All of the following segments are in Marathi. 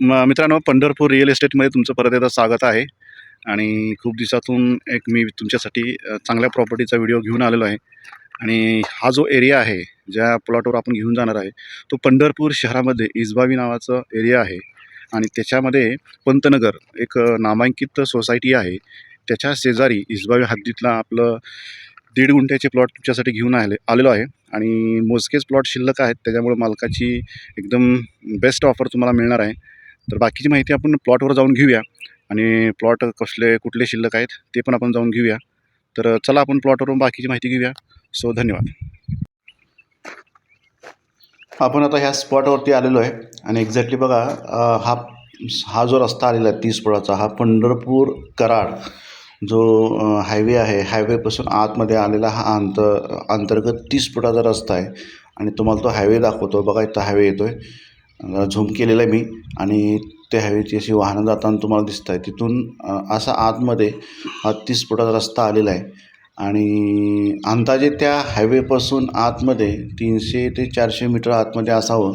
म- मित्रांनो पंढरपूर रिअल इस्टेटमध्ये तुमचं परत एकदा स्वागत आहे. आणि खूप दिवसातून एक मी तुमच्यासाठी चांगल्या प्रॉपर्टीचा व्हिडिओ घेऊन आलेलो आहे. आणि हा जो एरिया आहे ज्या प्लॉटवर आपण घेऊन जाणार आहे तो पंढरपूर शहरामध्ये इजबावी नावाचं एरिया आहे. आणि त्याच्यामध्ये पंतनगर एक नामांकित सोसायटी आहे. त्याच्या शेजारी इजबावी हद्दीतला आपलं दीड गुंठ्याचे प्लॉट तुमच्यासाठी घेऊन आले आलेलो आहे. आणि मोजकेच प्लॉट शिल्लक आहेत त्याच्यामुळे मालकाची एकदम बेस्ट ऑफर तुम्हाला मिळणार आहे. तर बाकीची माहिती आपण प्लॉटवर जाऊन घेऊया आणि प्लॉट कसले कुठले शिल्लक आहेत ते पण आपण जाऊन घेऊया. तर चला आपण प्लॉटवरून बाकीची माहिती घेऊया. सो धन्यवाद. आपण आता ह्या स्पॉटवरती आलेलो आहे आणि एक्झॅक्टली बघा हा हा जो रस्ता आलेला आहे तीस फुटाचा हा पंढरपूर कराड. जो हायवे आहे हायवेपासून आतमध्ये आलेला हा अंत अंतर्गत तीस फुटाचा रस्ता आहे. आणि तुम्हाला तो हायवे दाखवतो. बघा इथं हायवे येतो आहे झूम केलेला आहे मी. आणि त्या हायवेची अशी वाहनं जाताना तुम्हाला दिसत आहे तिथून असा आतमध्ये हा तीस फुटाचा रस्ता आलेला आहे. आणि अंदाजे त्या हायवेपासून आतमध्ये तीनशे ते चारशे मीटर आतमध्ये असावं.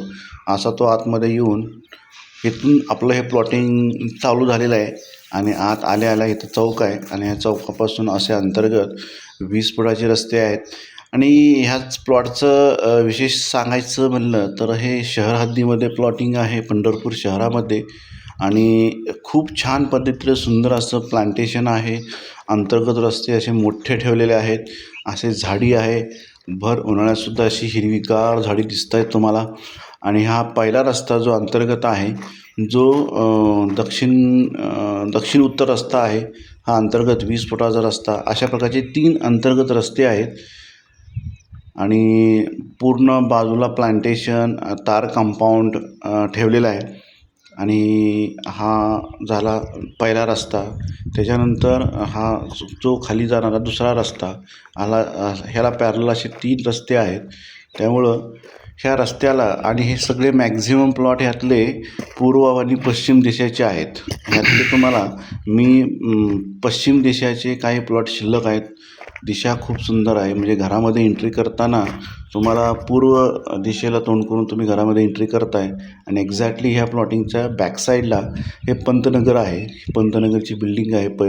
असा तो आतमध्ये येऊन इथून आपलं हे प्लॉटिंग चालू झालेलं आहे आणि आत आल्या आल्या इथं चौक आहे आणि ह्या चौकापासून असे अंतर्गत वीस फुटाचे रस्ते आहेत. आणि ह्याच प्लॉटचं विशेष सांगायचं म्हणलं तर हे शहर हद्दीमध्ये प्लॉटिंग आहे पंढरपूर शहरामध्ये. आणि खूप छान पद्धतीनं सुंदर असं प्लांटेशन आहे. अंतर्गत रस्ते असे मोठे ठेवलेले आहेत. असे झाडी आहे. भर उन्हाळ्यातसुद्धा अशी हिरवीगार झाडी दिसत आहेत तुम्हाला. आणि हा पहिला रस्ता जो अंतर्गत आहे जो दक्षिण दक्षिण उत्तर रस्ता आहे हा अंतर्गत वीस फुटाचा रस्ता अशा प्रकारचे तीन अंतर्गत रस्ते आहेत. आणि पूर्ण बाजूला प्लांटेशन तार कंपाऊंड ठेवलेलं आहे. आणि हा झाला पहिला रस्ता. त्याच्यानंतर हा जो खाली जाणारा दुसरा रस्ता आला ह्याला पॅरल असे तीन रस्ते आहेत. त्यामुळं ह्या रस्त्याला आणि हे सगळे मॅक्झिमम प्लॉट ह्यातले पूर्व आणि पश्चिम दिशेचे आहेत. ह्यातले तुम्हाला मी पश्चिम दिशेचे काही प्लॉट शिल्लक आहेत. दिशा खूप सुंदर आहे. म्हणजे घरामध्ये एंट्री करताना तुम्हाला पूर्व दिशेला तोंड करून तुम्ही घरामध्ये एंट्री करताय. आणि एक्झॅक्टली ह्या प्लॉटिंगच्या बॅकसाईडला हे पंतनगर आहे. पंतनगरची बिल्डिंग आहे. प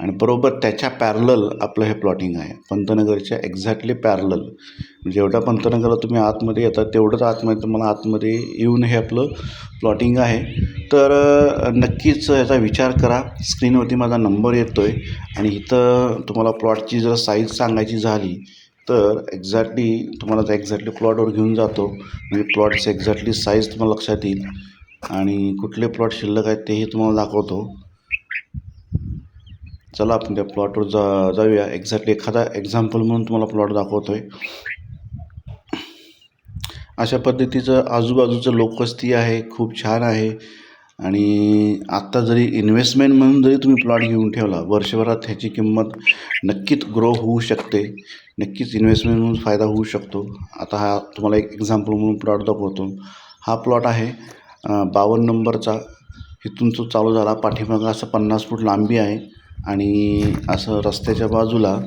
आणि बरोबर त्याच्या पॅरलल आपलं हे प्लॉटिंग आहे. पंतनगरच्या एक्झॅक्टली पॅरलल जेवढ्या पंतनगरला तुम्ही आतमध्ये येतात तेवढंच आतमध्ये तुम्हाला आतमध्ये येऊन हे आपलं प्लॉटिंग आहे. तर नक्कीच याचा विचार करा. स्क्रीनवरती माझा नंबर येतो आहे आणि इथं तुम्हाला प्लॉटची जर साईज सांगायची झाली तर एक्झॅक्टली तुम्हाला त्या एक्झॅक्टली प्लॉटवर घेऊन जातो. म्हणजे प्लॉटची एक्झॅक्टली साईज तुम्हाला लक्षात येईल. आणि कुठले प्लॉट शिल्लक आहेत तेही तुम्हाला दाखवतो. चला आपण त्या प्लॉटवर जा जाऊया. एक्झॅक्टली एखादा एक्झाम्पल म्हणून तुम्हाला प्लॉट दाखवतो आहे अशा पद्धतीचं आजूबाजूचं लोकवस्ती आहे खूप छान आहे. आणि आत्ता जरी इन्व्हेस्टमेंट म्हणून जरी तुम्ही प्लॉट घेऊन ठेवला वर्षभरात ह्याची किंमत नक्कीच ग्रो होऊ शकते. नक्कीच इन्व्हेस्टमेंट म्हणून फायदा होऊ शकतो. आता हा तुम्हाला एक एक्झाम्पल म्हणून प्लॉट दाखवतो. हा प्लॉट आहे बावन्न नंबरचा. इथून तो चालू झाला पाठीमागं असं पन्नास फूट लांबी आहे. आणि असं रस्त्याच्या बाजूला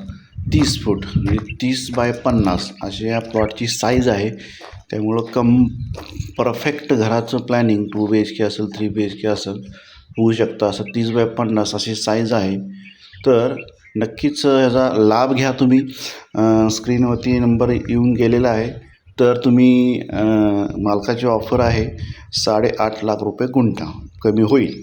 तीस फूट म्हणजे तीस बाय पन्नास अशी या प्लॉटची साईज आहे. त्यामुळं कम परफेक्ट घराचं planning two B H K असेल थ्री बी एच के असेल होऊ शकतं. असं तीस बाय पन्नास अशी साईज आहे. तर नक्कीच ह्याचा लाभ घ्या तुम्ही. स्क्रीनवरती नंबर येऊन गेलेला आहे. तर तुम्ही मालकाची ऑफर आहे साडेआठ लाख रुपये गुंठा. कमी होईल.